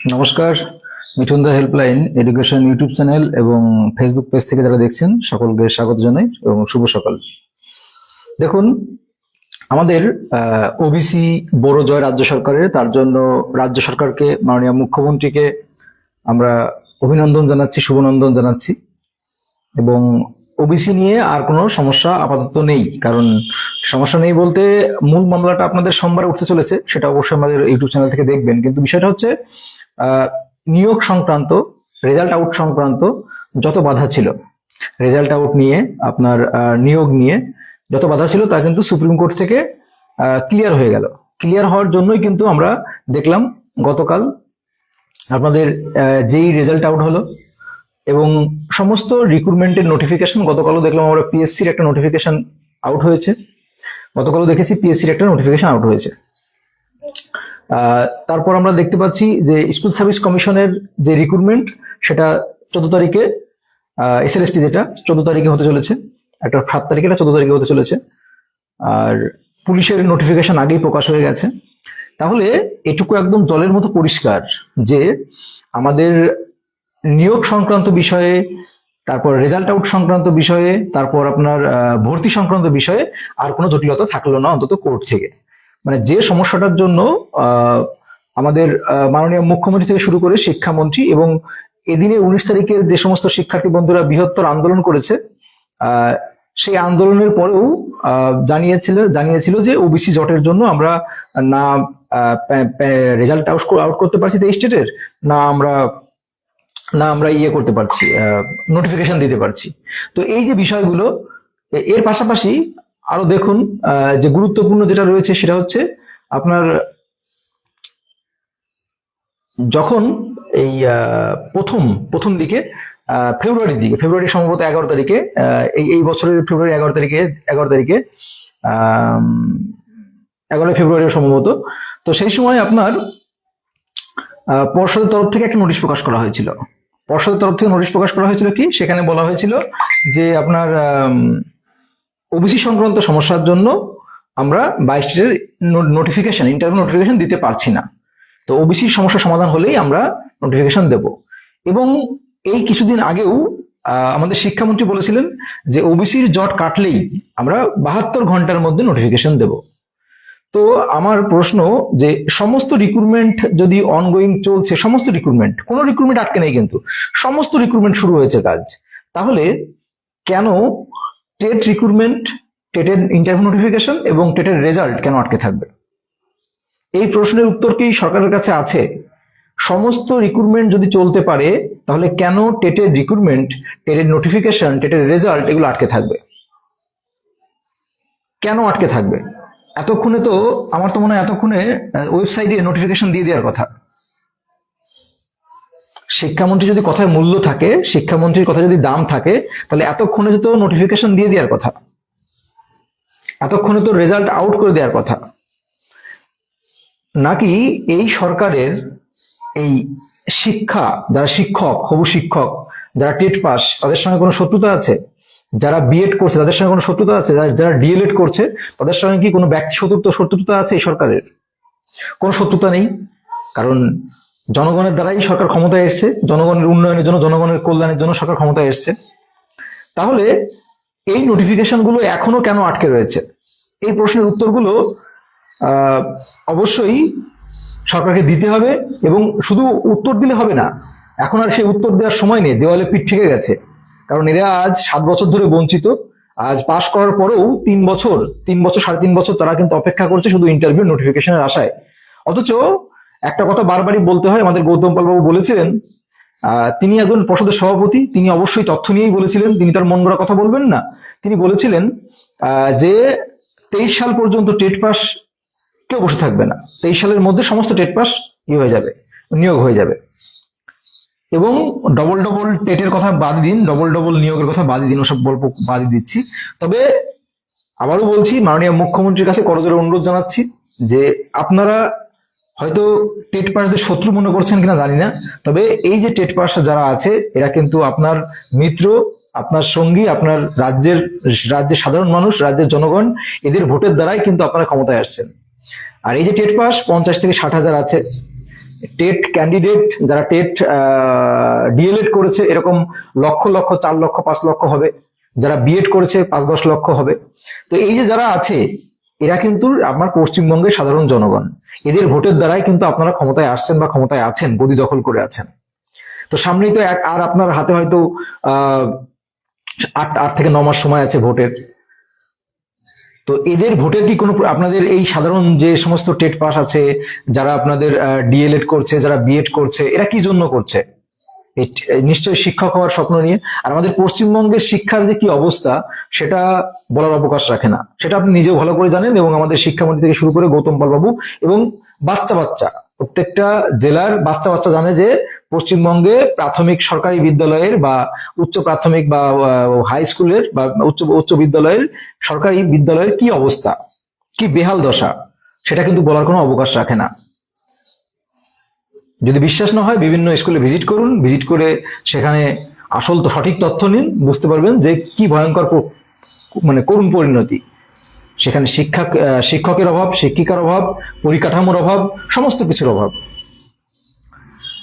নমস্কার, Mithun da helpline education YouTube channel এবং Facebook page থেকে যারা দেখছেন, সকলকে স্বাগত জানাই এবং শুভ সকাল। দেখুন, আমাদের ওবিসি বড় জয় রাজ্য সরকারের, তার জন্য রাজ্য সরকারকে, মাননীয় মুখ্যমন্ত্রীকে আমরা অভিনন্দন জানাচ্ছি, শুভনন্দন জানাচ্ছি। এবং ওবিসি নিয়ে আর কোনো সমস্যা আপাতত নেই, কারণ সমস্যা নেই বলতে মূল মামলাটা আপনাদের সোমবার উঠতে চলেছে, সেটা অবশ্যই আমাদের ইউটিউব চ্যানেল থেকে দেখবেন। কিন্তু বিষয়টা হচ্ছে নিয়োগ সংক্রান্ত রেজাল্ট আউট সংক্রান্ত যত বাধা ছিল রেজাল্ট আউট নিয়ে আপনার নিয়োগ নিয়ে যত বাধা ছিল তা কিন্তু সুপ্রিম কোর্ট থেকে ক্লিয়ার হয়ে গেল। ক্লিয়ার হওয়ার জন্যই কিন্তু আমরা দেখলাম গতকাল আপনাদের যেই রেজাল্ট আউট হলো এবং সমস্ত রিক্রুটমেন্টের নোটিফিকেশন গতকালও দেখলাম আমরা পিএসসির একটা নোটিফিকেশন আউট হয়েছে। গতকালও দেখেছি পিএসসির একটা নোটিফিকেশন আউট হয়েছে। তারপর আমরা দেখতে পাচ্ছি যে স্কুল সার্ভিস কমিশনের যে রিক্রুটমেন্ট সেটা চোদ্দ তারিখে এসএলএসটি যেটা, চোদ্দ তারিখে হতে চলেছে। একটা সাত তারিখে এটা চোদ্দ তারিখে হতে চলেছে। আর পুলিশের নোটিফিকেশন আগেই প্রকাশ হয়ে গেছে। তাহলে এটুকু একদম জলের মতো পরিষ্কার যে আমাদের নিয়োগ সংক্রান্ত বিষয়ে, তারপর রেজাল্ট আউট সংক্রান্ত বিষয়ে, তারপর আপনার ভর্তি সংক্রান্ত বিষয়ে আর কোনো জটিলতা থাকল না অন্তত কোর্ট থেকে। মানে যে সমস্যাটার জন্য আমাদের মাননীয় মুখ্যমন্ত্রী থেকে শুরু করে শিক্ষামন্ত্রী এবং এদিনে উনিশ তারিখের যে সমস্ত শিক্ষার্থী বন্ধুরা বৃহত্তর আন্দোলন করেছে সেই আন্দোলনের পরেও জানিয়েছিল জানিয়েছিল যে ওবিসি জটের জন্য আমরা না রেজাল্ট আউট আউট করতে পারছি তেইশ স্টেটের, না আমরা না আমরা ইয়ে করতে পারছি নোটিফিকেশন দিতে পারছি। তো এই যে বিষয়গুলো এর পাশাপাশি আরও দেখুন যে গুরুত্বপূর্ণ যেটা রয়েছে সেটা হচ্ছে আপনার যখন এই প্রথম প্রথম দিকে ফেব্রুয়ারির দিকে, ফেব্রুয়ারি সম্ভবত এগারো তারিখে এই এই বছরের ফেব্রুয়ারি এগারো তারিখে এগারো তারিখে এগারোই ফেব্রুয়ারি সম্ভবত। তো সেই সময় আপনার পর্ষদের তরফ থেকে একটা নোটিশ প্রকাশ করা হয়েছিল। পর্ষদের তরফ থেকে নোটিশ প্রকাশ করা হয়েছিল কি? সেখানে বলা হয়েছিল যে আপনার ওবিসি সংক্রান্ত সমস্যার জন্য আমরা বাইশ স্টেটের নোটিফিকেশন ইন্টারভিউ নোটিফিকেশন দিতে পারছি না। তো ওবিসি সমস্যা সমাধান হলেই আমরা নোটিফিকেশন দেব। এবং এই কিছুদিন আগেও আমাদের শিক্ষামন্ত্রী বলেছিলেন যে ওবিসির জট কাটলেই আমরা বাহাত্তর ঘণ্টার মধ্যে নোটিফিকেশন দেব। তো আমার প্রশ্ন যে সমস্ত রিক্রুটমেন্ট যদি অনগোয়িং চলছে, সমস্ত রিক্রুটমেন্ট কোনো রিক্রুটমেন্ট আটকে নেই কিন্তু, সমস্ত রিক্রুটমেন্ট শুরু হয়েছে কাজ। তাহলে কেন টেট রিক্রুটমেন্ট, টেটের ইন্টারভিউ নোটিফিকেশন এবং টেটের রেজাল্ট কেন আটকে থাকবে? এই প্রশ্নের উত্তর কি সরকারের কাছে আছে। সমস্ত রিক্রুটমেন্ট যদি চলতে পারে, তাহলে কেন টেটের রিক্রুটমেন্ট টেটের নোটিফিকেশন টেটের রেজাল্ট এগুলো আটকে থাকবে? কেন আটকে থাকবে? এতক্ষণে তো, আমার তো মনে হয় এতক্ষণে ওয়েবসাইটে নোটিফিকেশন দিয়ে দেওয়ার কথা। শিক্ষামন্ত্রী যদি কথায় মূল্য থাকে, শিক্ষামন্ত্রীর কথা যদি দাম থাকে, তাহলে এতক্ষণে তো নোটিফিকেশন দিয়ে দেওয়ার কথা। এতক্ষণে তো রেজাল্ট আউট করে দেওয়ার কথা। নাকি এই সরকারের এই শিক্ষা, যারা শিক্ষক, হবু শিক্ষক, যারা টেট পাস, তাদের সঙ্গে কোনো শত্রুতা আছে? যারা বিএড করছে, তাদের সঙ্গে কোনো শত্রুতা আছে? যারা- ডিএলএড করছে, তাদের সঙ্গে কি কোনো ব্যক্তি শত্রুতা শত্রুতা আছে এই সরকারের? কোনো শত্রুতা নেই? কারণ জনগণের দ্বারাই সরকার ক্ষমতায় এসছে, জনগণের উন্নয়নের জন্য, জনগণের কল্যাণের জন্য সরকার ক্ষমতায় এসছে। তাহলে এই নোটিফিকেশনগুলো এখনও কেন আটকে রয়েছে? এই প্রশ্নের উত্তরগুলো অবশ্যই সরকারকে দিতে হবে এবং শুধু উত্তর দিলে হবে না, এখন আর সেই উত্তর দেওয়ার সময় নেই, দেওয়ালে পিঠ থেকে গেছে। কারণ এরা আজ সাত বছর ধরে বঞ্চিত, আজ পাশ করার পরেও তিন বছর তিন বছর, সাড়ে তিন বছর তারা কিন্তু অপেক্ষা করছে শুধু ইন্টারভিউ নোটিফিকেশনের আশায়। অথচ একটা কথা বারবারই বলতে হয়, আমাদের গৌতম পাল বাবু বলেছিলেন তিনি একজন পর্ষদের সভাপতি, তিনি অবশ্যই তথ্য নিয়েই বলেছিলেন, তিনি তার মন গড়া কথা বলবেন না। তিনি বলেছিলেন যে তেইশ সাল পর্যন্ত টেট পাস কেউ বসে থাকবে না। তেইশ সালের মধ্যে সমস্ত টেট পাস ইয়ে হয়ে যাবে, নিয়োগ হয়ে যাবে। এবং ডবল ডবল টেটের কথা বাদ দিন ডবল ডবল নিয়োগের কথা বাদ দিন, ওসব গল্প বাদ দিচ্ছি। তবে আবারও বলছি, মাননীয় মুখ্যমন্ত্রীর কাছে করজোরে অনুরোধ জানাচ্ছি যে আপনারা হয়তো টেট পাসদের শত্রু মনে করছেন কিনা জানি না। তবে এই যে টেট পাস যারা আছে, এরা কিন্তু আপনার মিত্র, আপনার সঙ্গী, আপনার রাজ্যের রাজ্যের সাধারণ মানুষ, রাজ্যের জনগণ, এদের ভোটের দ্বারাই কিন্তু আপনারা ক্ষমতায় আসছেন। আর এই যে টেট পাস, পঞ্চাশ থেকে ষাট হাজার আছে। টেট ক্যান্ডিডেট যারা টেট ডিএলএড করেছে, এরকম লক্ষ লক্ষ, চার লক্ষ, পাঁচ লক্ষ হবে। যারা বিএড করেছে, পাঁচ দশ লক্ষ হবে। তো এই যে যারা আছে এরা কিন্তু আপনার পশ্চিমবঙ্গের সাধারণ জনগণ। এদের ভোটের দ্বারাই কিন্তু আপনারা ক্ষমতায় আসছেন বা ক্ষমতায় আছেন, গদি দখল করে আছেন। তো সামনেই তো এক আর আপনার হাতে হয়তো আট আট থেকে ন মাস সময় আছে ভোটের। তো এদের ভোটের কি কোনো আপনাদের এই সাধারণ যে সমস্ত টেট পাস আছে, যারা আপনাদের ডিএলএড করছে, যারা বিএড করছে, এরা কি জন্য করছে? নিশ্চয়ই শিক্ষক হওয়ার স্বপ্ন নিয়ে। আর আমাদের পশ্চিমবঙ্গের শিক্ষার যে কি অবস্থা, সেটা বলার অবকাশ রাখে না। সেটা আপনি নিজেও ভালো করে জানেন এবং আমাদের শিক্ষামন্ত্রী থেকে শুরু করে গৌতম পাল বাবু এবং বাচ্চা বাচ্চা। প্রত্যেকটা জেলার বাচ্চা বাচ্চা জানে যে পশ্চিমবঙ্গে প্রাথমিক সরকারি বিদ্যালয়ের বা উচ্চ প্রাথমিক বা হাই স্কুলের বা উচ্চ উচ্চ বিদ্যালয়ের সরকারি বিদ্যালয়ের কি অবস্থা, কি বেহাল দশা, সেটা কিন্তু বলার কোনো অবকাশ রাখে না। যদি বিশ্বাস না হয়, বিভিন্ন স্কুলে ভিজিট করুন ভিজিট করে সেখানে আসল তো সঠিক তথ্য নিন, বুঝতে পারবেন যে কি ভয়ঙ্কর মানে করুণ পরিণতি। সেখানে শিক্ষা শিক্ষকের অভাব, শিক্ষিকার অভাব, পরিকাঠামোর অভাব, সমস্ত কিছুর অভাব।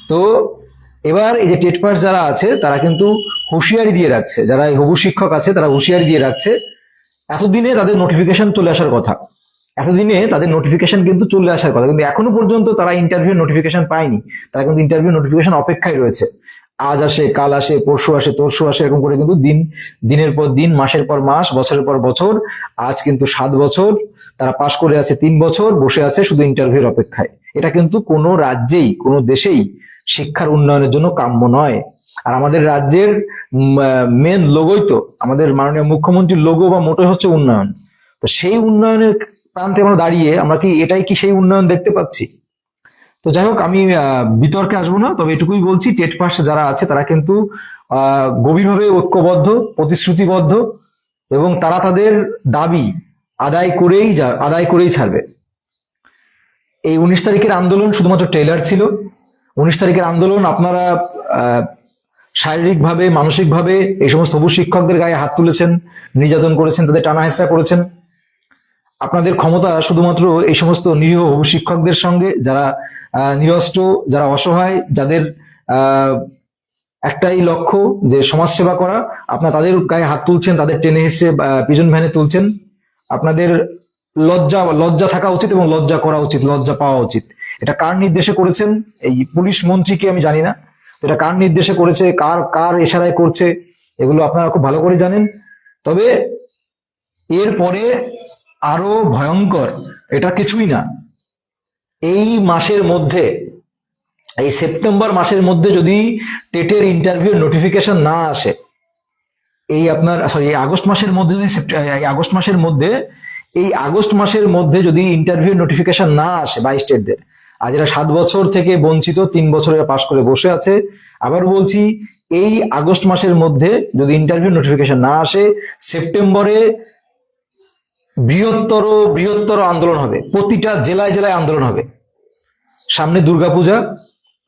তো এবার এই যে টেট পাস যারা আছে, তারা কিন্তু হুঁশিয়ারি দিয়ে রাখছে। যারা এই হবু শিক্ষক আছে, তারা হুঁশিয়ারি দিয়ে রাখছে। এতদিনে তাদের নোটিফিকেশন চলে আসার কথা। এতদিনে তাদের নোটিফিকেশন কিন্তু চলে আসার কথা। কিন্তু এখনও পর্যন্ত তারা ইন্টারভিউ নোটিফিকেশন পায়নি। তারা কিন্তু ইন্টারভিউ নোটিফিকেশন অপেক্ষায় রয়েছে। আজ আসে, কাল আসে, পরশু আসে, তরশু আসে, এরকম করে কিন্তু দিন, দিনের পর দিন, মাসের পর মাস, বছরের পর বছর, আজ কিন্তু সাত বছর, তারা পাশ করে আছে তিন বছর, বসে আছে শুধু ইন্টারভিউর অপেক্ষায়। এটা কিন্তু কোনো রাজ্যেই, কোনো দেশেই শিক্ষার উন্নয়নের জন্য কাম্য নয়। আর আমাদের রাজ্যের মেন লোগোই তো, আমাদের মাননীয় মুখ্যমন্ত্রীর লোগো বা মোটে হচ্ছে উন্নয়ন। তো সেই উন্নয়নের প্রান্তে আমরা দাঁড়িয়ে আমরা কি এটাই কি সেই উন্নয়ন দেখতে পাচ্ছি? তো যাই হোক, আমি বিতর্কে আসব না, তবে এটুকুই বলছি, টেট পাস যারা আছে তারা কিন্তু গভীরভাবে ঐক্যবদ্ধ, প্রতিশ্রুতিবদ্ধ, এবং তারা তাদের দাবি আদায় করেই আদায় করেই ছাড়বে। এই উনিশ তারিখের আন্দোলন শুধুমাত্র ট্রেলার ছিল। উনিশ তারিখের আন্দোলন আপনারা শারীরিকভাবে, মানসিকভাবে এই সমস্ত শিক্ষকদের গায়ে হাত তুলেছেন, নির্যাতন করেছেন, তাদের টানা হেঁচড়া করেছেন। আপনাদের ক্ষমতা শুধুমাত্র এই সমস্ত নিরীহ শিক্ষকদের সঙ্গে যারা নিরস্ত্র, যারা অসহায়, যাদের একটাই লক্ষ্য যে সমাজ সেবা করা, আপনার তাদের গায়ে হাত তুলছেন, তাদের টেনে হেসে পিজন ভ্যানে তুলছেন। আপনাদের লজ্জা লজ্জা থাকা উচিত এবং লজ্জা করা উচিত, লজ্জা পাওয়া উচিত। এটা কার নির্দেশে করেছেন? এই পুলিশ মন্ত্রীকে আমি জানি না। এটা কার নির্দেশে করেছে? কার কার এশারায় করছে? এগুলো আপনারা খুব ভালো করে জানেন। তবে এরপরে আরও ভয়ঙ্কর, এটা কিছুই না। এই মাসের মধ্যে, এই সেপ্টেম্বর মাসের মধ্যে যদি টেটের ইন্টারভিউ নোটিফিকেশন না আসে, এই আপনার সরি আগস্ট মাসের মধ্যে যদি আগস্ট মাসের মধ্যে, এই আগস্ট মাসের মধ্যে যদি ইন্টারভিউ নোটিফিকেশন না আসে বাই স্টেটদের আজ এরা সাত বছর থেকে বঞ্চিত, তিন বছরে পাশ করে বসে আছে, আবার বলছি, এই আগস্ট মাসের মধ্যে যদি ইন্টারভিউ নোটিফিকেশন না আসে, সেপ্টেম্বরে বৃহত্তর বৃহত্তর আন্দোলন হবে। প্রতিটা জেলায় জেলায় আন্দোলন হবে। সামনে দুর্গাপূজা,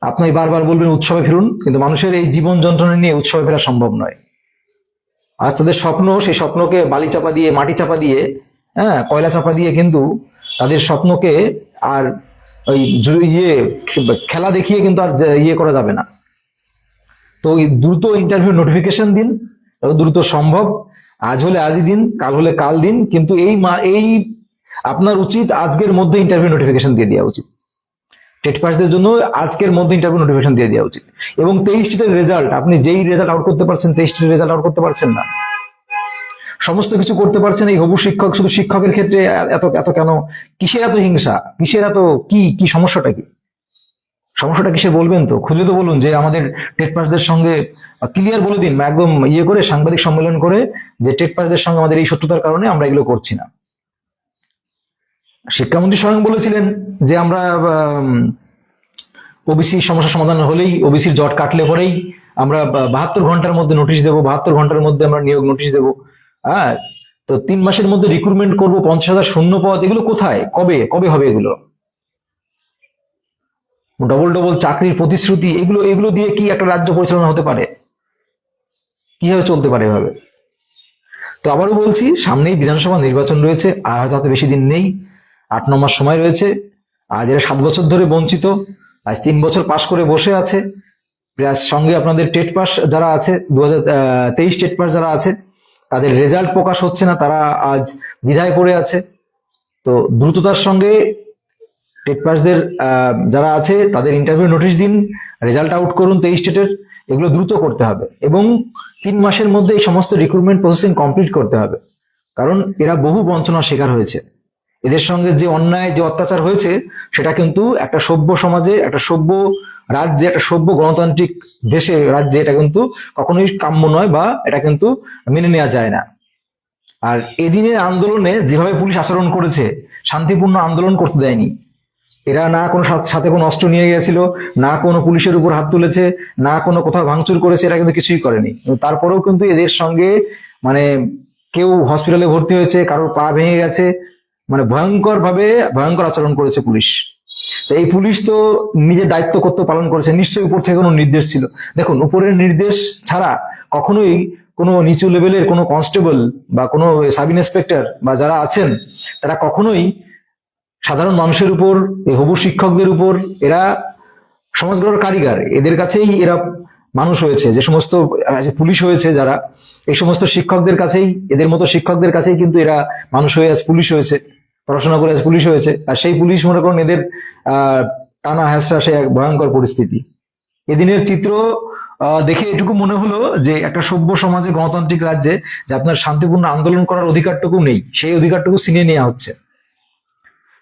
আপনি বারবার বলবেন উৎসবে ফিরুন, কিন্তু মানুষের এই জীবন যন্ত্রণা নিয়ে উৎসবে ফেরা সম্ভব নয়। আজ তাদের স্বপ্ন, সেই স্বপ্নকে বালি চাপা দিয়ে, মাটি চাপা দিয়ে হ্যাঁ কয়লা চাপা দিয়ে কিন্তু তাদের স্বপ্নকে আর ওই ইয়ে খেলা দেখিয়ে কিন্তু আর ইয়ে করা যাবে না। তো দ্রুত ইন্টারভিউ নোটিফিকেশন দিন দ্রুত সম্ভব। আজ হলে আজই দিন, কাল হলে কাল দিন, কিন্তু এই এই আপনার উচিত আজকের মধ্যে ইন্টারভিউ নোটিফিকেশন দিয়ে দেওয়া উচিত। টেট পাসদের জন্য আজকের মধ্যে ইন্টারভিউ নোটিফিকেশন দিয়ে দেওয়া উচিত। এবং তেইশ স্টেটের রেজাল্ট আপনি যেই রেজাল্ট আউট করতে পারছেন তেইশ স্টেটের রেজাল্ট আউট করতে পারছেন না। সমস্ত কিছু করতে পারছেন, এই হবু শিক্ষক, শুধু শিক্ষকের ক্ষেত্রে এত এত কেন? কিসের এত হিংসা? কিসের এত কি কি সমস্যাটা কি? সমস্যাটা কিসে বলবেন তো? খুলে তো বলুন যে আমাদের টেট পাসদের সঙ্গে ক্লিয়ার বলে দিন, একদম ইয়ে করে সাংবাদিক সম্মেলন করে যে টেট পাসদের সঙ্গে আমাদের এই শত্রুতার কারণে আমরা এগুলো করছি না। শিক্ষামন্ত্রী স্বয়ং বলেছিলেন যে আমরা ওবিসি সমস্যা সমাধান হলেই ওবিসির জট কাটলে পরেই আমরা বাহাত্তর ঘণ্টার মধ্যে নোটিশ দেবো, বাহাত্তর ঘণ্টার মধ্যে আমরা নিয়োগ নোটিশ দেবো। হ্যাঁ তো তিন মাসের মধ্যে রিক্রুটমেন্ট করব, পঞ্চাশ হাজার শূন্য পদ, এগুলো কোথায়? কবে? কবে হবে এগুলো? ডবল ডবল চাকরির প্রতিশ্রুতি, এগুলো এগুলো দিয়ে কি একটা রাজ্য পরিচালনা হতে পারে? কীভাবে চলতে পারে এভাবে? তো আবারও বলছি, সামনেই বিধানসভা নির্বাচন রয়েছে, আর হয়তো বেশি দিন নেই। আট, ন মাস সময় রয়েছে। আজ এরা সাত বছর ধরে বঞ্চিত। আজ তিন বছর পাশ করে বসে আছে। প্লাস সঙ্গে আপনাদের টেট পাস যারা আছে দু তেইশ টেট পাস যারা আছে, তাদের রেজাল্ট প্রকাশ হচ্ছে না, তারা আজ দ্বিধায় পড়ে আছে। তো দ্রুততার সঙ্গে টেট পাসদের যারা আছে, তাদের ইন্টারভিউ নোটিশ দিন, রেজাল্ট আউট করুন তেইশ স্টেটের এগুলো দ্রুত করতে হবে। এবং তিন মাসের মধ্যে এই সমস্ত রিক্রুটমেন্ট প্রসেসিং কমপ্লিট করতে হবে। কারণ এরা বহু বঞ্চনার শিকার হয়েছে। এদের সঙ্গে যে অন্যায়, যে অত্যাচার হয়েছে, সেটা কিন্তু একটা সভ্য সমাজে, একটা সভ্য রাজ্যে, একটা সভ্য গণতান্ত্রিক দেশে, রাজ্যে এটা কিন্তু কখনোই কাম্য নয় বা এটা কিন্তু মেনে নেওয়া যায় না। আর এদিনের আন্দোলনে যেভাবে পুলিশ আচরণ করেছে, শান্তিপূর্ণ আন্দোলন করতে দেয়নি এরা না কোনো সাথ- কোনো অস্ত্র নিয়ে গেছিল না কোনো পুলিশের উপর হাত তুলেছে, না কোনো কোথাও ভাঙচুর করেছে, এরা কিন্তু কিছুই করেনি। তারপরেও কিন্তু এদের সঙ্গে মানে কেউ হসপিটালে ভর্তি হয়েছে, কারোর পা ভেঙে গেছে মানে ভয়ঙ্কর ভাবে ভয়ঙ্কর আচরণ করেছে পুলিশ। এই পুলিশ তো নিজের দায়িত্ব কর্তব্য পালন করেছে, নিশ্চয়ই উপর থেকে কোনো নির্দেশ ছিল। দেখুন, উপরের নির্দেশ ছাড়া কখনোই কোনো নিচু লেভেলের কোনো কনস্টেবল বা কোনো সাব ইন্সপেক্টর বা যারা আছেন, তারা কখনোই সাধারণ মানুষের উপর হবু শিক্ষকদের উপর, এরা সমাজ গড়ার কারিগর। এদের কাছেই এরা মানুষ হয়েছে। যে সমস্ত পুলিশ হয়েছে যারা, এই সমস্ত শিক্ষকদের কাছেই, এদের মতো শিক্ষকদের কাছেই কিন্তু এরা মানুষ হয়ে আছে পুলিশ হয়েছে। পড়াশোনা করে আজ পুলিশ হয়েছে। আর সেই পুলিশ মনে করুন এদের টানা হ্যাসরা সে এক ভয়ঙ্কর পরিস্থিতি। এদিনের চিত্র দেখে এটুকু মনে হলো যে একটা সভ্য সমাজে, গণতান্ত্রিক রাজ্যে যে আপনার শান্তিপূর্ণ আন্দোলন করার অধিকারটুকু নেই। সেই অধিকারটুকু ছিনিয়ে নেওয়া হচ্ছে।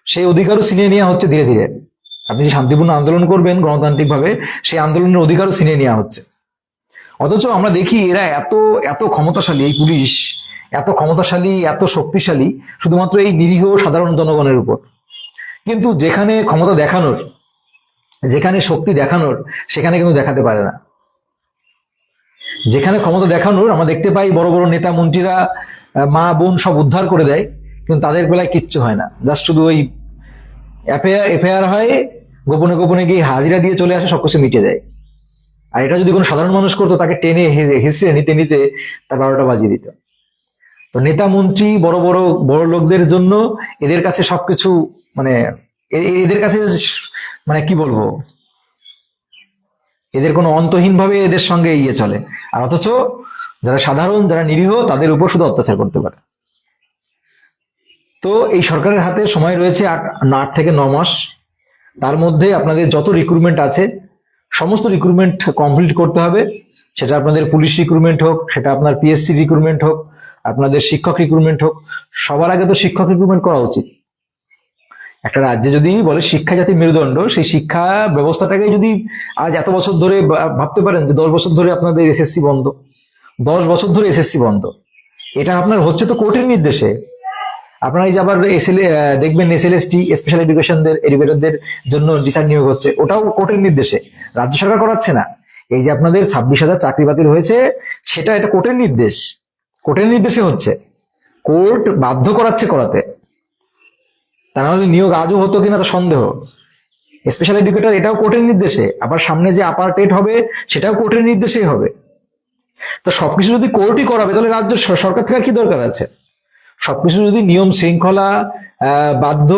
সেই অধিকারও ছিনিয়ে নেওয়া হচ্ছে ধীরে ধীরে। আপনি যে শান্তিপূর্ণ আন্দোলন করবেন গণতান্ত্রিক ভাবে সেই আন্দোলনের অধিকারও ছিনিয়ে নেওয়া হচ্ছে। অথচ আমরা দেখি এরা এত এত ক্ষমতাশালী, এই পুলিশ, এত ক্ষমতাশালী, এত শক্তিশালী, শুধুমাত্র এই নিরীহ সাধারণ জনগণের উপর। কিন্তু যেখানে ক্ষমতা দেখানোর, যেখানে শক্তি দেখানোর, সেখানে কিন্তু দেখাতে পারে না। যেখানে ক্ষমতা দেখানোর আমরা দেখতে পাই বড় বড় নেতা, মন্ত্রীরা মা, বোন সব উদ্ধার করে দেয়। কিন্তু তাদের বেলায় কিচ্ছু হয় না। জাস্ট শুধু ওই এফআইআর এফআইআর হয়, গোপনে গোপনে গিয়ে হাজিরা দিয়ে চলে আসে, সবকিছু মিটে যায়। আর এটা যদি কোনো সাধারণ মানুষ করতো, তাকে টেনে হেসড়ে নিতে নিতে তার বারোটা বাজিয়ে দিত। তো নেতা, মন্ত্রী, বড় বড় বড় লোকদের জন্য এদের কাছে সবকিছু মানে এদের কাছে মানে কি বলব? এদের কোনো অন্তহীন ভাবে এদের সঙ্গে ইয়ে চলে। আর অথচ যারা সাধারণ, যারা নিরীহ, তাদের উপর শুধু অত্যাচার করতে পারে। তো এই সরকারের হাতে সময় রয়েছে আট আট থেকে ন মাস। তার মধ্যে আপনাদের যত রিক্রুটমেন্ট আছে, সমস্ত রিক্রুটমেন্ট কমপ্লিট করতে হবে। সেটা আপনাদের পুলিশ রিক্রুটমেন্ট হোক, সেটা আপনার পিএসসি রিক্রুটমেন্ট হোক, আপনাদের শিক্ষক রিক্রুটমেন্ট হোক, সবার আগে তো শিক্ষক রিক্রুটমেন্ট করা উচিত। একটা রাজ্যে যদি বলে শিক্ষা জাতি মেরুদণ্ড, সেই শিক্ষা ব্যবস্থাটাকে যদি আজ এত বছর ধরে ভাবতে পারেন যে দশ বছর ধরে আপনাদের এসএসসি বন্ধ, দশ বছর ধরে এসএসসি বন্ধ, এটা আপনার হচ্ছে তো কোর্টের নির্দেশে। আপনারা এই যে আবার এসএল দেখবেন এসএলএসটি স্পেশাল এডুকেশনদের এডুকেটরদের জন্য টিচার নিয়োগ হচ্ছে, ওটাও কোর্টের নির্দেশে। রাজ্য সরকার করাচ্ছে না। এই যে আপনাদের ছাব্বিশ হাজার চাকরি বাতিল হয়েছে, সেটা এটা কোর্টের নির্দেশ। কোর্টের নির্দেশে হচ্ছে। কোর্ট বাধ্য করাচ্ছে করাতে। তা নাহলে নিয়োগ আজও হতো কিনা তো সন্দেহ। স্পেশাল এডুকেটর এটাও কোর্টের নির্দেশে। আবার সামনে যে আপার টেট হবে, সেটাও কোর্টের নির্দেশেই হবে। তো সবকিছু যদি কোর্টই করাবে, তাহলে রাজ্য সরকার থেকে কি দরকার আছে? সবকিছু যদি নিয়ম শৃঙ্খলা বাধ্য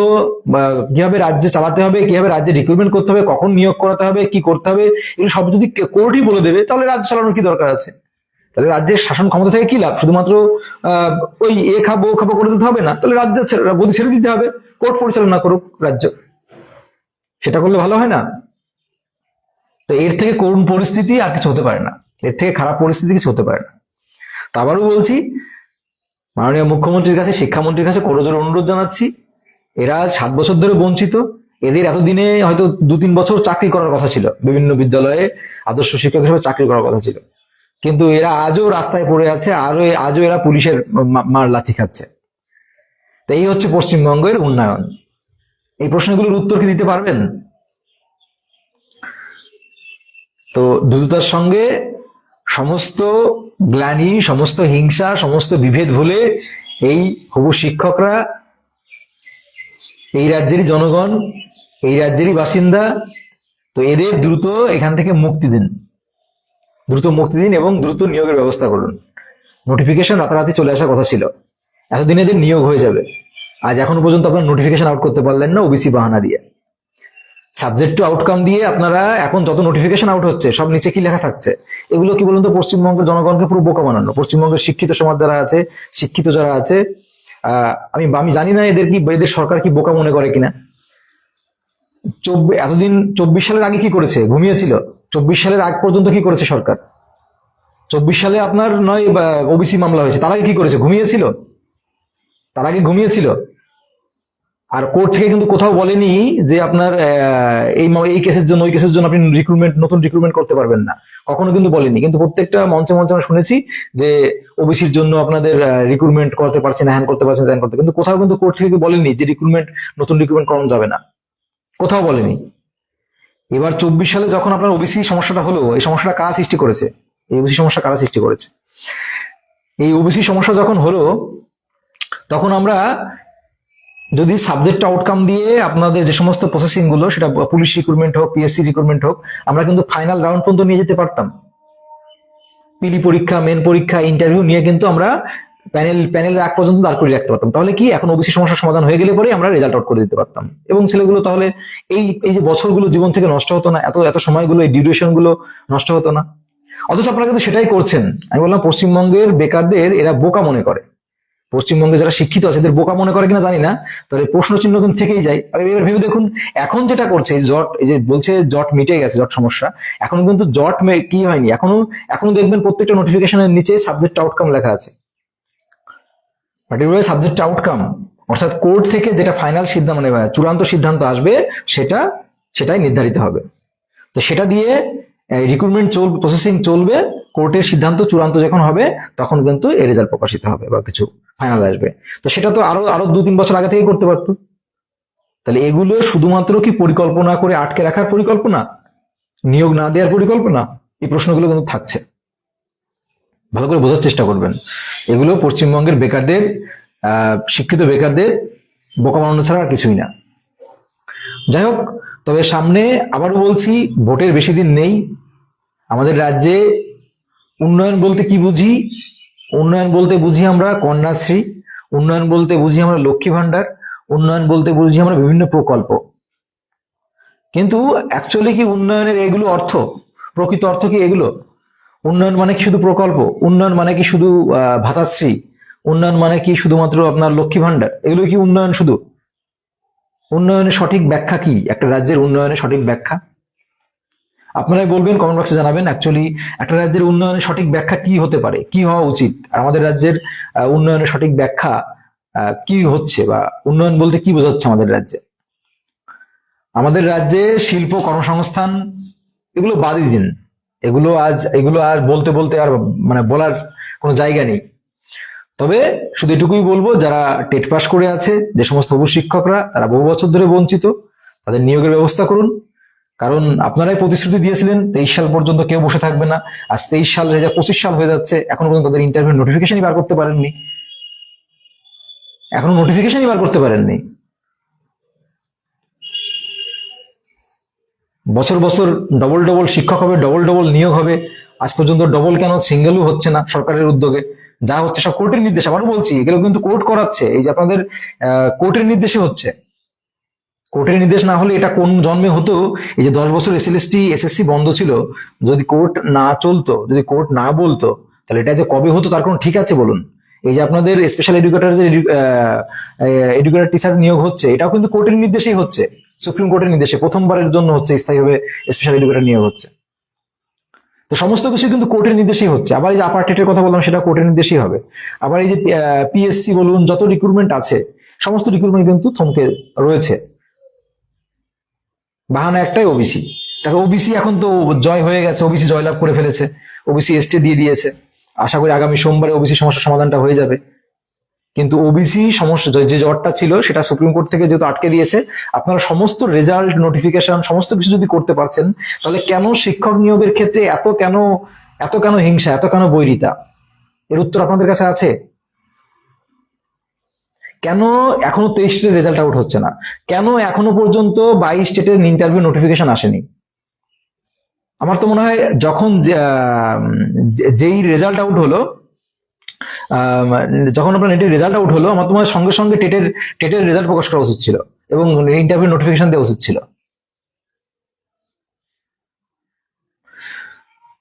কীভাবে রাজ্যে চালাতে হবে, কীভাবে রাজ্যে রিক্রুটমেন্ট করতে হবে, কখন নিয়োগ করাতে হবে, কি করতে হবে, এগুলো সব যদি কোর্টই বলে দেবে, তাহলে রাজ্য চালানোর কি দরকার আছে? তাহলে রাজ্যের শাসন ক্ষমতা থেকে কি লাভ? শুধুমাত্র ওই এ খাব, ও খাব করে দিতে হবে না? তাহলে রাজ্য গদি ছেড়ে দিতে হবে। কোর্ট পরিচালনা করুক রাজ্য। সেটা করলে ভালো হয় না? তো এর থেকে করুণ পরিস্থিতি আর কিছু হতে পারে না। এর থেকে খারাপ পরিস্থিতি কিছু হতে পারে না। তো আবারও বলছি মাননীয় মুখ্যমন্ত্রীর কাছে, শিক্ষামন্ত্রীর কাছে করজোর অনুরোধ জানাচ্ছি। এরা সাত বছর ধরে বঞ্চিত। এদের এতদিনে হয়তো দু তিন বছর চাকরি করার কথা ছিল। বিভিন্ন বিদ্যালয়ে আদর্শ শিক্ষক হিসেবে চাকরি করার কথা ছিল। কিন্তু এরা আজও রাস্তায় পড়ে আছে আরও আজও এরা পুলিশের মার লাথি খাচ্ছে। তো এই হচ্ছে পশ্চিমবঙ্গের উন্নয়ন। এই প্রশ্নগুলোর উত্তর কি দিতে পারবেন? তো দ্রুততার সঙ্গে সমস্ত গ্লানি সমস্ত হিংসা, সমস্ত বিভেদ ভুলে এই হবু শিক্ষকরা, এই রাজ্যেরই জনগণ, এই রাজ্যেরই বাসিন্দা, তো এদের দ্রুত এখান থেকে মুক্তি দিন। দ্রুত মুক্তি দিন এবং দ্রুত নিয়োগের ব্যবস্থা করুন। নোটিফিকেশন রাতারাতি চলে আসার কথা ছিল। এতদিন এদের নিয়োগ হয়ে যাবে। আজ এখন পর্যন্ত আপনার নোটিফিকেশন আউট করতে পারলেন না ওবিসি বাহানা দিয়ে। সাবজেক্ট টু আউটকাম দিয়ে আপনারা এখন যত নোটিফিকেশন আউট হচ্ছে, সব নিচে কি লেখা থাকছে? এগুলো কি বলুন তো পশ্চিমবঙ্গের জনগণকে পুরো বোকা বানানো? পশ্চিমবঙ্গের শিক্ষিত সমাজ যারা আছে, শিক্ষিত যারা আছে আমি আমি জানি না এদের কি, এদের সরকার কি বোকা মনে করে কিনা। চব্বিশ এতদিন চব্বিশ সালের আগে কি করেছে? ঘুমিয়েছিল। চব্বিশ সালের আগ পর্যন্ত কি করেছে সরকার? চব্বিশ সালে আপনার নয় ওবিসি মামলা হয়েছে, তার আগে কি করেছে? ঘুমিয়েছিল? তার আগে ঘুমিয়েছিল? আর কোর্ট থেকে কিন্তু কোথাও বলেনি যে আপনার এই এই কেসের জন্য, ওই কেসের জন্য আপনি রিক্রুটমেন্ট নতুন রিক্রুটমেন্ট করতে পারবেন না। কখনো কিন্তু বলেনি। কিন্তু প্রত্যেকটা মঞ্চে মঞ্চে আমরা শুনেছি যে ওবিসির জন্য আপনাদের রিক্রুটমেন্ট করতে পারছে না হ্যান করতে পারছে না করতে কিন্তু কোথাও কিন্তু কোর্ট থেকে বলেনি যে রিক্রুটমেন্ট নতুন রিক্রুটমেন্ট করানো যাবে না। কোথাও বলেনি। এবার চব্বিশ সালে যখন আপনার ওবিসি সমস্যাটা হলো, এই সমস্যাটা কারা সৃষ্টি করেছে? এই ওবিসি সমস্যা কারা সৃষ্টি করেছে? এই ওবিসি সমস্যা যখন হলো, তখন আমরা যদি সাবজেক্ট আউটকাম দিয়ে আপনাদের যে সমস্ত প্রসেসিংগুলো, সেটা পুলিশ রিক্রুটমেন্ট হোক পিএসসি রিক্রুটমেন্ট হোক, আমরা কিন্তু ফাইনাল রাউন্ড পর্যন্ত নিয়ে যেতে পারতাম। পিলি পরীক্ষা মেন পরীক্ষা ইন্টারভিউ নিয়ে কিন্তু আমরা প্যানেল প্যানেলের আগ পর্যন্ত দাঁড় করে রাখতে পারতাম। তাহলে কি, এখন ওবিসি সমস্যার সমাধান হয়ে গেলে পরে আমরা রেজাল্ট আউট করে দিতে পারতাম। এবং ছেলেগুলো তাহলে এই এই যে বছরগুলো জীবন থেকে নষ্ট হতো না, এত এত সময়গুলো, এই ডিউরেশনগুলো নষ্ট হতো না। অথচ আপনারা কিন্তু সেটাই করছেন। আমি বললাম, পশ্চিমবঙ্গের বেকারদের এরা বোকা মনে করে। পশ্চিমবঙ্গে যারা শিক্ষিত আছে, এদের বোকা মনে করে কিনা জানি না তাহলে প্রশ্ন চিহ্ন কিন্তু থেকেই যায়। আর, এবার ভেবে দেখুন, এখন যেটা করছে জট, এই যে বলছে জট মিটে গেছে, জট সমস্যা, এখন কিন্তু জট কি হয়নি? এখনও এখনও দেখবেন প্রত্যেকটা নোটিফিকেশনের নিচে সাবজেক্ট আউটকাম লেখা আছে। পার্টিকুলার সাবজেক্ট আউটকাম অর্থাৎ কোর্ট থেকে যেটা ফাইনাল সিদ্ধান্ত মানে চূড়ান্ত সিদ্ধান্ত আসবে, সেটা, সেটাই নির্ধারিত হবে। তো সেটা দিয়ে রিক্রুটমেন্ট চলবে প্রসেসিং চলবে কোর্টের সিদ্ধান্ত চূড়ান্ত যখন হবে, তখন কিন্তু এর রেজাল্ট প্রকাশিত হবে বা কিছু ফাইনাল আসবে। তো সেটা তো আরও আরও দু তিন বছর আগে থেকে করতে পারতো। তাহলে এগুলো শুধুমাত্র কি পরিকল্পনা করে আটকে রাখার পরিকল্পনা? নিয়োগ না দেওয়ার পরিকল্পনা? এই প্রশ্নগুলো কিন্তু থাকছে। ভালো করে বোঝার চেষ্টা করবেন। এগুলো পশ্চিমবঙ্গের বেকারদের শিক্ষিত বেকারদের বোকা বানানো ছাড়া আর কিছুই না। যাই হোক, তবে সামনে আবারও বলছি, ভোটের বেশি দিন নেই। আমাদের রাজ্যে উন্নয়ন বলতে কি বুঝি? উন্নয়ন বলতে বুঝি আমরা কন্যাশ্রী, উন্নয়ন বলতে বুঝি আমরা লক্ষ্মী ভান্ডার উন্নয়ন বলতে বুঝি আমরা বিভিন্ন প্রকল্প। কিন্তু অ্যাকচুয়ালি কি উন্নয়নের এগুলো অর্থ? প্রকৃত অর্থ কি এগুলো? উন্নয়ন মানে কি শুধু প্রকল্প? উন্নয়ন মানে কি শুধু ভাতাশ্রী? উন্নয়ন মানে কি শুধুমাত্র আপনার লক্ষ্মী ভান্ডার এগুলো কি উন্নয়ন শুধু? উন্নয়নের সঠিক ব্যাখ্যা কি? একটা রাজ্যের উন্নয়নের সঠিক ব্যাখ্যা? আপনারাই বলবেন কমেন্ট বক্সে জানাবেন। অ্যাকচুয়ালি একটা রাজ্যের উন্নয়নের সঠিক ব্যাখ্যা কি হতে পারে? কি হওয়া উচিত? আমাদের রাজ্যের উন্নয়নের সঠিক ব্যাখ্যা কি হচ্ছে বা উন্নয়ন বলতে কি বোঝাচ্ছে আমাদের রাজ্যে? আমাদের রাজ্যে শিল্প, কর্মসংস্থান, এগুলো বাদই দিন। এগুলো আজ, এগুলো আর বলতে বলতে আর মানে বলার কোনো জায়গা নেই। তবে শুধু এটুকুই বলব, যারা টেট পাস করে আছে, যে সমস্ত অবু শিক্ষকরা তারা বহু বছর ধরে বঞ্চিত, তাদের নিয়োগের ব্যবস্থা করুন। কারণ আপনারাই প্রতিশ্রুতি দিয়েছিলেন, তেইশ সাল পর্যন্ত কেউ বসে থাকবে না। আজ তেইশ সাল রেজা পঁচিশ সাল হয়ে যাচ্ছে, এখনও পর্যন্ত তাদের ইন্টারভিউ নোটিফিকেশনই বার করতে পারেননি। এখনও নোটিফিকেশনই বার করতে পারেননি। বছর বছর ডবল ডবল শিক্ষক হবে ডবল ডবল নিয়োগ হবে। আজ পর্যন্ত ডবল কেন সিঙ্গেলও হচ্ছে না সরকারের উদ্যোগে। যা হচ্ছে সব কোর্টের নির্দেশ, আবারও বলছি, এগুলো কিন্তু কোর্ট করাচ্ছে। এই যে আপনাদের কোর্টের নির্দেশে হচ্ছে। কোর্টের নির্দেশ না হলে এটা কোন জন্মে হতো? এই যে দশ বছর এসএলএসটি এসএসসি বন্ধ ছিল, যদি কোর্ট না চলতো, যদি কোর্ট না বলতো, তাহলে এটা যে কবে হতো তার কোনো ঠিক আছে বলুন? এই যে আপনাদের স্পেশাল এডুকেটর যে এডুকেটর টিচার নিয়োগ হচ্ছে, এটাও কিন্তু কোর্টের নির্দেশেই হচ্ছে সুপ্রিম কোর্টের নির্দেশে প্রথমবারের জন্য হচ্ছে স্থায়ীভাবে স্পেশাল এডুকেটর নিয়োগ হচ্ছে। তো সমস্ত কিছু কিন্তু কোর্টের নির্দেশেই হচ্ছে। আবার এই যে আপার টেটের কথা বললাম, সেটা কোর্টের নির্দেশেই হবে। আবার এই যে পিএসসি বলুন, যত রিক্রুটমেন্ট আছে, সমস্ত রিক্রুটমেন্ট কিন্তু থমকে রয়েছে। বাহানা একটাই ওবিসি দেখো ওবিসি এখন তো জয় হয়ে গেছে ওবিসি জয়লাভ করে ফেলেছে ওবিসি এসটি দিয়ে দিয়েছে। আশা করি আগামী সোমবারে ওবিসি সমস্যার সমাধানটা হয়ে যাবে। কিন্তু ওবিসি সমস্যা, যে- জটটা ছিল সেটা সুপ্রিম কোর্ট থেকে যেহেতু আটকে দিয়েছে, আপনারা সমস্ত রেজাল্ট নোটিফিকেশন সমস্ত কিছু যদি করতে পারছেন, তাহলে কেন শিক্ষক নিয়োগের ক্ষেত্রে এত কেন এত কেন হিংসা, এত কেন বৈরিতা? এর উত্তর আপনাদের কাছে আছে? কেন এখনও তেইশ স্টেটের রেজাল্ট আউট হচ্ছে না? কেন এখনও পর্যন্ত বাইশ স্টেটের ইন্টারভিউ নোটিফিকেশন আসেনি? আমার তো মনে হয় যখন যেই রেজাল্ট আউট হলো যখন আপনার নেটের রেজাল্ট আউট হলো, আমার তোমার সঙ্গে সঙ্গে টেটের টেটের রেজাল্ট প্রকাশ করা উচিত ছিল এবং ইন্টারভিউ নোটিফিকেশন দেওয়া উচিত ছিল।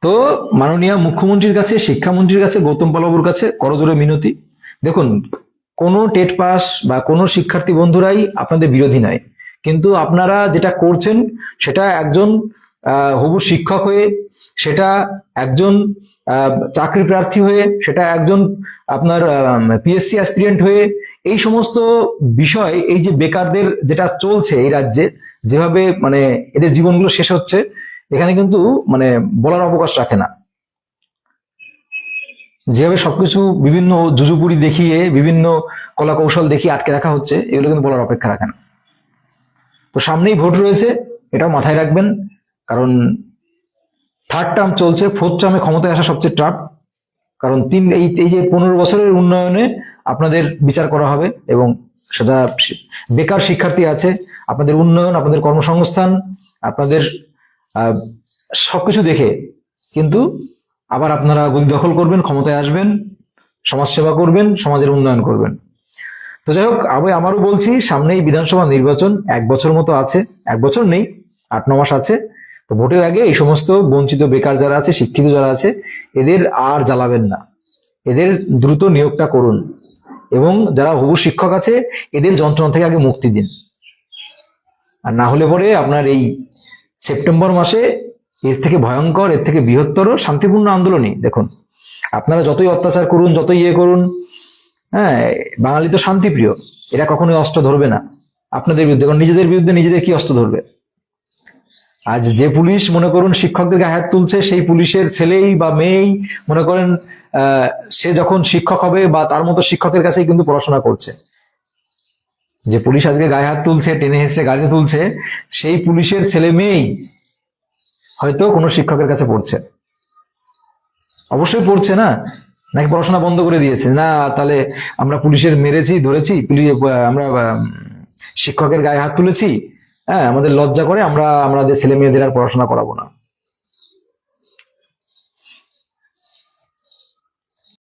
তো মাননীয় মুখ্যমন্ত্রীর কাছে, শিক্ষামন্ত্রীর কাছে, গৌতম পালবুর কাছে করজোরে মিনতি। দেখুন কোনো টেট পাস বা কোনো শিক্ষার্থী বন্ধুরাই আপনাদের বিরোধী নয়। কিন্তু আপনারা যেটা করছেন, সেটা একজন হবু শিক্ষক হয়ে, সেটা একজন চাকরি প্রার্থী হয়ে, সেটা একজন আপনার পিএসসি অ্যাসপিরিয়েন্ট হয়ে, এই সমস্ত বিষয়, এই যে বেকারদের যেটা চলছে এই রাজ্যে, যেভাবে মানে এদের জীবনগুলো শেষ হচ্ছে, এখানে কিন্তু মানে বলার অবকাশ রাখে না। যেভাবে সবকিছু বিভিন্ন জুজুপুরি দেখিয়ে, বিভিন্ন কলা কৌশল দেখিয়ে আটকে রাখা হচ্ছে, এগুলো কিন্তু বলার অপেক্ষা রাখে না তো সামনেই ভোট রয়েছে, এটাও মাথায় রাখবেন, কারণ থার্ড টার্ম চলছে ফোর্থ টার্মে ক্ষমতায় আসা সবচেয়ে টাফ কারণ তিন, এই এই যে পনেরো বছরের উন্নয়নে আপনাদের বিচার করা হবে এবং সেটা বেকার শিক্ষার্থী আছে, আপনাদের উন্নয়ন, আপনাদের কর্মসংস্থান, আপনাদের সবকিছু দেখে কিন্তু আবার আপনারা গদি দখল করবেন, ক্ষমতায় আসবেন, সমাজসেবা করবেন, সমাজের উন্নয়ন করবেন। তো যাই হোক, আমি আমারও বলছি, সামনেই বিধানসভা নির্বাচন, এক বছর মতো আছে, এক বছর নেই, আট, ন মাস আছে। তো ভোটের আগে এই সমস্ত বঞ্চিত বেকার যারা আছে, শিক্ষিত যারা আছে, এদের আর জ্বালাবেন না। এদের দ্রুত নিয়োগটা করুন। এবং যারা হবু শিক্ষক আছে, এদের যন্ত্রণা থেকে আগে মুক্তি দিন। আর না হলে পরে আপনার এই সেপ্টেম্বর মাসে এর থেকে ভয়ঙ্কর, এর থেকে বৃহত্তর শান্তিপূর্ণ আন্দোলনই। দেখুন, আপনারা যতই অত্যাচার করুন, যতই ইয়ে করুন হ্যাঁ বাঙালি তো শান্তিপ্রিয়, এরা কখনোই অস্ত্র ধরবে না। আপনাদের বিরুদ্ধে, কারণ নিজেদের বিরুদ্ধে নিজেদের কি অস্ত্র ধরবে? আজ যে পুলিশ, মনে করুন, শিক্ষকদের গায়ে হাত তুলছে, সেই পুলিশের ছেলেই বা মেয়েই, মনে করেন সে যখন শিক্ষক হবে বা তার মতো শিক্ষকের কাছেই কিন্তু পড়াশোনা করছে। যে পুলিশ আজকে গায়ে হাত তুলছে, টেনে হেসে গাড়িতে তুলছে, সেই পুলিশের ছেলে মেয়েই হয়তো কোনো শিক্ষকের কাছে পড়ছে। অবশ্যই পড়ছে না। নাকি পড়াশোনা বন্ধ করে দিয়েছে। না, তাহলে আমরা পুলিশের মেরেছি, ধরেছি আমরা শিক্ষকের গায়ে হাত তুলেছি। হ্যাঁ আমাদের লজ্জা করে আমরা, আমাদের ছেলে মেয়েদের আর পড়াশোনা করাবো না।